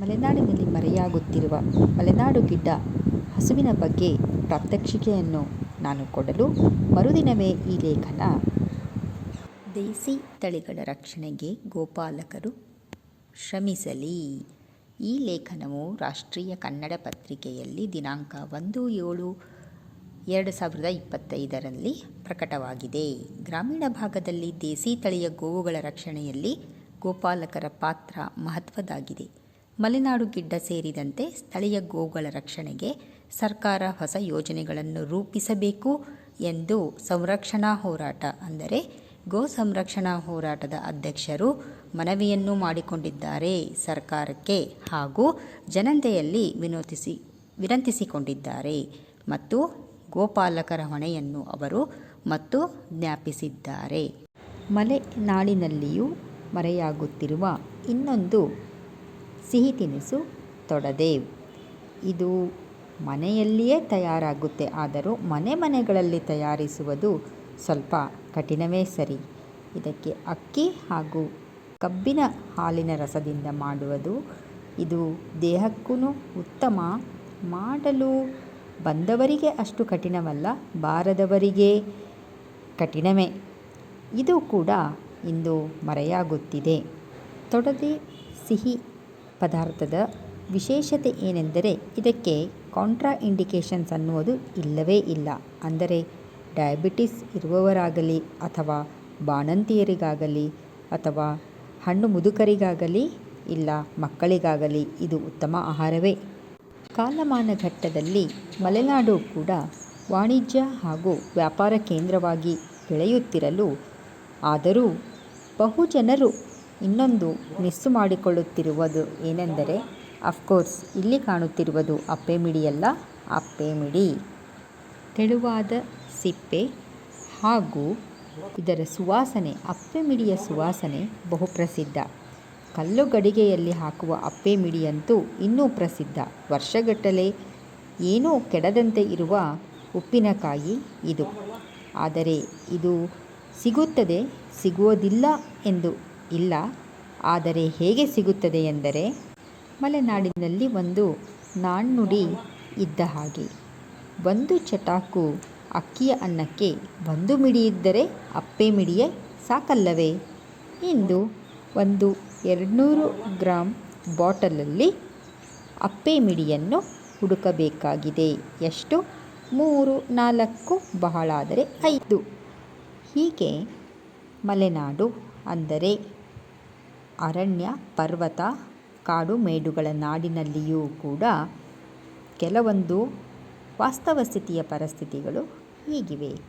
ಮಲೆನಾಡಿನಲ್ಲಿ ಮರೆಯಾಗುತ್ತಿರುವ ಮಲೆನಾಡು ಗಿಡ್ಡ ಹಸುವಿನ ಬಗ್ಗೆ ಪ್ರಾತ್ಯಕ್ಷಿಕೆಯನ್ನು ನಾನು ಕೊಡಲು ಮರುದಿನವೇ ಈ ಲೇಖನ ದೇಸಿ ತಳಿಗಳ ರಕ್ಷಣೆಗೆ ಗೋಪಾಲಕರು ಶ್ರಮಿಸಲಿ. ಈ ಲೇಖನವು ರಾಷ್ಟ್ರೀಯ ಕನ್ನಡ ಪತ್ರಿಕೆಯಲ್ಲಿ ದಿನಾಂಕ ಒಂದು ಏಳು ಎರಡು ಸಾವಿರದ ಇಪ್ಪತ್ತೈದರಲ್ಲಿ ಪ್ರಕಟವಾಗಿದೆ. ಗ್ರಾಮೀಣ ಭಾಗದಲ್ಲಿ ದೇಸಿ ತಳಿಯ ಗೋವುಗಳ ರಕ್ಷಣೆಯಲ್ಲಿ ಗೋಪಾಲಕರ ಪಾತ್ರ ಮಹತ್ವದ್ದಾಗಿದೆ. ಮಲೆನಾಡು ಗಿಡ್ಡ ಸೇರಿದಂತೆ ಸ್ಥಳೀಯ ಗೋಗಳ ರಕ್ಷಣೆಗೆ ಸರ್ಕಾರ ಹೊಸ ಯೋಜನೆಗಳನ್ನು ರೂಪಿಸಬೇಕು ಎಂದು ಸಂರಕ್ಷಣಾ ಹೋರಾಟ, ಅಂದರೆ ಗೋ ಸಂರಕ್ಷಣಾ ಹೋರಾಟದ ಅಧ್ಯಕ್ಷರು ಮನವಿಯನ್ನು ಮಾಡಿಕೊಂಡಿದ್ದಾರೆ ಸರ್ಕಾರಕ್ಕೆ ಹಾಗೂ ಜನತೆಯಲ್ಲಿ ವಿನೋತಿಸಿ, ವಿನಂತಿಸಿಕೊಂಡಿದ್ದಾರೆ ಮತ್ತು ಗೋಪಾಲಕರ ಹೊಣೆಯನ್ನು ಅವರು ಮತ್ತು ಜ್ಞಾಪಿಸಿದ್ದಾರೆ. ಮಲೆನಾಡಿನಲ್ಲಿಯೂ ಮರೆಯಾಗುತ್ತಿರುವ ಇನ್ನೊಂದು ಸಿಹಿ ತಿನಿಸು ತೊಡದೆ. ಇದು ಮನೆಯಲ್ಲಿಯೇ ತಯಾರಾಗುತ್ತೆ, ಆದರೂ ಮನೆ ಮನೆಗಳಲ್ಲಿ ತಯಾರಿಸುವುದು ಸ್ವಲ್ಪ ಕಠಿಣವೇ ಸರಿ. ಇದಕ್ಕೆ ಅಕ್ಕಿ ಹಾಗೂ ಕಬ್ಬಿನ ಹಾಲಿನ ರಸದಿಂದ ಮಾಡುವುದು ಇದು ದೇಹಕ್ಕೂ ಉತ್ತಮ. ಮಾಡಲು ಬಂದವರಿಗೆ ಅಷ್ಟು ಕಠಿಣವಲ್ಲ, ಬಾರದವರಿಗೆ ಕಠಿಣವೇ. ಇದು ಕೂಡ ಇಂದು ಮರೆಯಾಗುತ್ತಿದೆ. ತೊಡದೆ ಸಿಹಿ ಪದಾರ್ಥದ ವಿಶೇಷತೆ ಏನೆಂದರೆ ಇದಕ್ಕೆ ಕಾಂಟ್ರಾ ಇಂಡಿಕೇಶನ್ಸ್ ಅನ್ನುವುದು ಇಲ್ಲವೇ ಇಲ್ಲ. ಅಂದರೆ ಡಯಾಬಿಟಿಸ್ ಇರುವವರಾಗಲಿ ಅಥವಾ ಬಾಣಂತಿಯರಿಗಾಗಲಿ ಅಥವಾ ಹಣ್ಣು ಮುದುಕರಿಗಾಗಲಿ ಇಲ್ಲ ಮಕ್ಕಳಿಗಾಗಲಿ ಇದು ಉತ್ತಮ ಆಹಾರವೇ. ಕಾಲಮಾನ ಘಟ್ಟದಲ್ಲಿ ಮಲೆನಾಡು ಕೂಡ ವಾಣಿಜ್ಯ ಹಾಗೂ ವ್ಯಾಪಾರ ಕೇಂದ್ರವಾಗಿ ಬೆಳೆಯುತ್ತಿರಲು ಆದರೂ ಬಹುಜನರು ಇನ್ನೊಂದು ಮಿಸ್ಸು ಮಾಡಿಕೊಳ್ಳುತ್ತಿರುವುದು ಏನೆಂದರೆ ಅಫ್ಕೋರ್ಸ್ ಇಲ್ಲಿ ಕಾಣುತ್ತಿರುವುದು ಅಪ್ಪೆ ಮಿಡಿಯಲ್ಲ, ಅಪ್ಪೆ ಮಿಡಿ. ತೆಳುವಾದ ಸಿಪ್ಪೆ ಹಾಗೂ ಇದರ ಸುವಾಸನೆ, ಅಪ್ಪೆ ಮಿಡಿಯ ಸುವಾಸನೆ ಬಹುಪ್ರಸಿದ್ಧ. ಕಲ್ಲು ಗಡಿಗೆಯಲ್ಲಿ ಹಾಕುವ ಅಪ್ಪೆ ಮಿಡಿಯಂತೂ ಇನ್ನೂ ಪ್ರಸಿದ್ಧ. ವರ್ಷಗಟ್ಟಲೆ ಏನೂ ಕೆಡದಂತೆ ಇರುವ ಉಪ್ಪಿನಕಾಯಿ ಇದು. ಆದರೆ ಇದು ಸಿಗುತ್ತದೆ, ಸಿಗುವುದಿಲ್ಲ ಎಂದು ಇಲ್ಲ. ಆದರೆ ಹೇಗೆ ಸಿಗುತ್ತದೆ ಎಂದರೆ, ಮಲೆನಾಡಿನಲ್ಲಿ ಒಂದು ನಾಣ್ಣುಡಿ ಇದ್ದ ಹಾಗೆ. ಒಂದು ಚಟಾಕು ಅಕ್ಕಿಯ ಅನ್ನಕ್ಕೆ ಒಂದು ಮಿಡಿ ಇದ್ದರೆ ಅಪ್ಪೆ ಮಿಡಿಯೇ ಸಾಕಲ್ಲವೇ? ಇಂದು ಒಂದು ಎರಡುನೂರು ಗ್ರಾಮ್ ಬಾಟಲಲ್ಲಿ ಅಪ್ಪೆ ಮಿಡಿಯನ್ನು ಹುಡುಕಬೇಕಾಗಿದೆ. ಎಷ್ಟು? ಮೂರು, ನಾಲ್ಕು ಬಹಳಾದರೆ ಐದು. ಹೀಗೆ ಮಲೆನಾಡು ಅಂದರೆ ಅರಣ್ಯ, ಪರ್ವತ ಕಾಡು ಮೇಡುಗಳ ನಾಡಿನಲ್ಲಿಯೂ ಕೂಡ ಕೆಲವೊಂದು ವಾಸ್ತವ ಸ್ಥಿತಿಯ ಪರಿಸ್ಥಿತಿಗಳು ಹೀಗಿವೆ.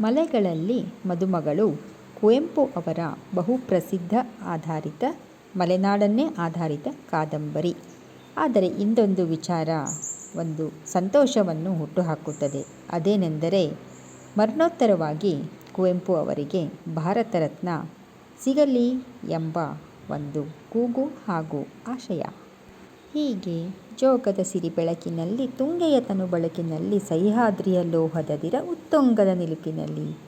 ಮಲೆಗಳಲ್ಲಿ ಮದುಮಗಳು ಕುವೆಂಪು ಅವರ ಬಹುಪ್ರಸಿದ್ಧ ಆಧಾರಿತ, ಮಲೆನಾಡನ್ನೇ ಆಧಾರಿತ ಕಾದಂಬರಿ. ಆದರೆ ಇಂದೊಂದು ವಿಚಾರ, ಒಂದು ಸಂತೋಷವನ್ನು ಹುಟ್ಟುಹಾಕುತ್ತದೆ. ಅದೇನೆಂದರೆ ಮರಣೋತ್ತರವಾಗಿ ಕುವೆಂಪು ಅವರಿಗೆ ಭಾರತ ರತ್ನ ಸಿಗಲಿ ಎಂಬ ಒಂದು ಕೂಗು ಹಾಗೂ ಆಶಯ. ಹೀಗೆ ಜೋಗದ ಸಿರಿ ಬೆಳಕಿನಲ್ಲಿ ತುಂಗೆಯ ತನು ಬೆಳಕಿನಲ್ಲಿ, ಸಹ್ಯಾದ್ರಿಯ ಲೋಹದದಿರ ಉತ್ತುಂಗದ ನಿಲುಕಿನಲ್ಲಿ.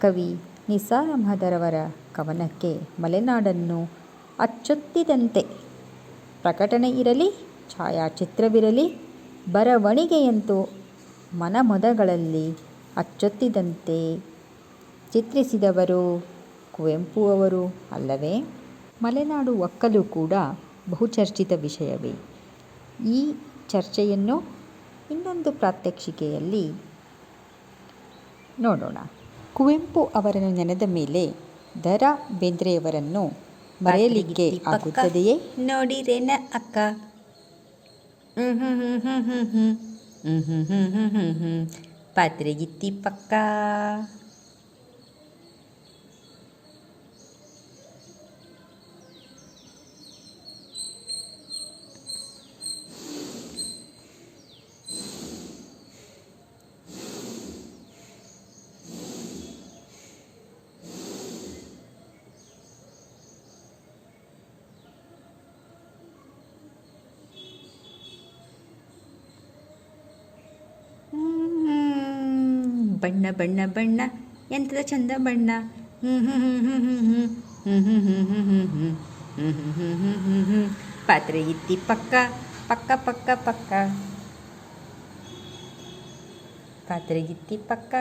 ಕವಿ ನಿಸಾರ್ ಅಹಮದರವರ ಕವನಕ್ಕೆ ಮಲೆನಾಡನ್ನು ಅಚ್ಚೊತ್ತಿದಂತೆ. ಪ್ರಕಟಣೆ ಇರಲಿ, ಛಾಯಾಚಿತ್ರವಿರಲಿ, ಬರವಣಿಗೆಯಂತೂ ಮನಮೊದಗಳಲ್ಲಿ ಅಚ್ಚೊತ್ತಿದಂತೆ ಚಿತ್ರಿಸಿದವರು ಕುವೆಂಪು ಅವರು ಅಲ್ಲವೇ ಮಲೆನಾಡು ಒಕ್ಕಲು ಕೂಡ ಬಹುಚರ್ಚಿತ ವಿಷಯವೇ ಈ ಚರ್ಚೆಯನ್ನು ಇನ್ನೊಂದು ಪ್ರಾತ್ಯಕ್ಷಿಕೆಯಲ್ಲಿ ನೋಡೋಣ ಕುವೆಂಪು ಅವರನ್ನು ನೆನೆದ ಮೇಲೆ ದರ ಬೇಂದ್ರೆಯವರನ್ನು ಮರೆಯಲಿಕ್ಕೆ ಆಗುತ್ತದೆಯೇ ನೋಡಿರೇನ ಅಕ್ಕ ಹ್ಮ್ ಹ್ಮ್ ಬಣ್ಣ ಬಣ್ಣ ಬಣ್ಣ ಎಂಥದ ಚಂದ ಬಣ್ಣ ಪಾತ್ರೆ ಇತ್ತಿ ಪಕ್ಕ ಪಕ್ಕ ಪಕ್ಕ ಪಕ್ಕ ಪಾತ್ರೆಗಿತ್ತಿ ಪಕ್ಕ